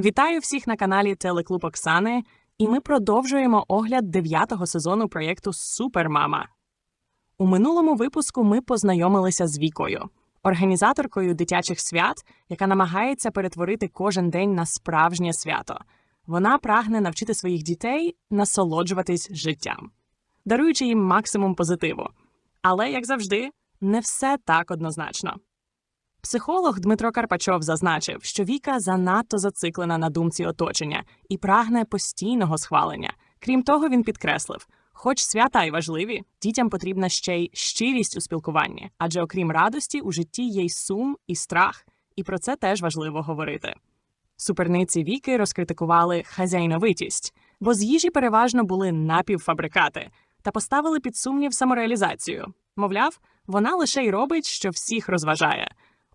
Вітаю всіх на каналі Телеклуб Оксани, і ми продовжуємо огляд дев'ятого сезону проєкту Супермама. У минулому випуску ми познайомилися з Вікою, організаторкою дитячих свят, яка намагається перетворити кожен день на справжнє свято. Вона прагне навчити своїх дітей насолоджуватись життям, даруючи їм максимум позитиву. Але, як завжди, не все так однозначно. Психолог Дмитро Карпачов зазначив, що Віка занадто зациклена на думці оточення і прагне постійного схвалення. Крім того, він підкреслив: хоч свята й важливі, дітям потрібна ще й щирість у спілкуванні, адже окрім радості, у житті є й сум і страх, і про це теж важливо говорити. Суперниці Віки розкритикували хазяйновитість, бо з їжі переважно були напівфабрикати та поставили під сумнів самореалізацію. Мовляв, вона лише й робить, що всіх розважає.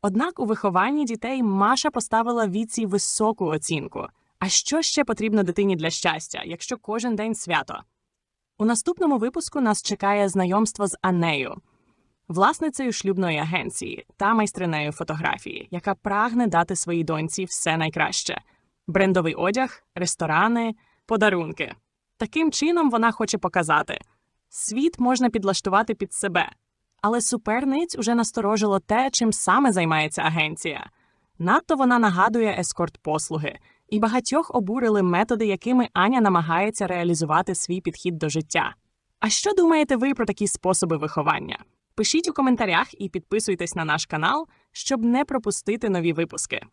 Однак у вихованні дітей Маша поставила Віці високу оцінку. А що ще потрібно дитині для щастя, якщо кожен день свято? У наступному випуску нас чекає знайомство з Анею, власницею шлюбної агенції та майстринею фотографії, яка прагне дати своїй доньці все найкраще: брендовий одяг, ресторани, подарунки. Таким чином вона хоче показати: світ можна підлаштувати під себе. Але суперниць уже насторожило те, чим саме займається агенція. Надто вона нагадує ескорт-послуги, і багатьох обурили методи, якими Аня намагається реалізувати свій підхід до життя. А що думаєте ви про такі способи виховання? Пишіть у коментарях і підписуйтесь на наш канал, щоб не пропустити нові випуски.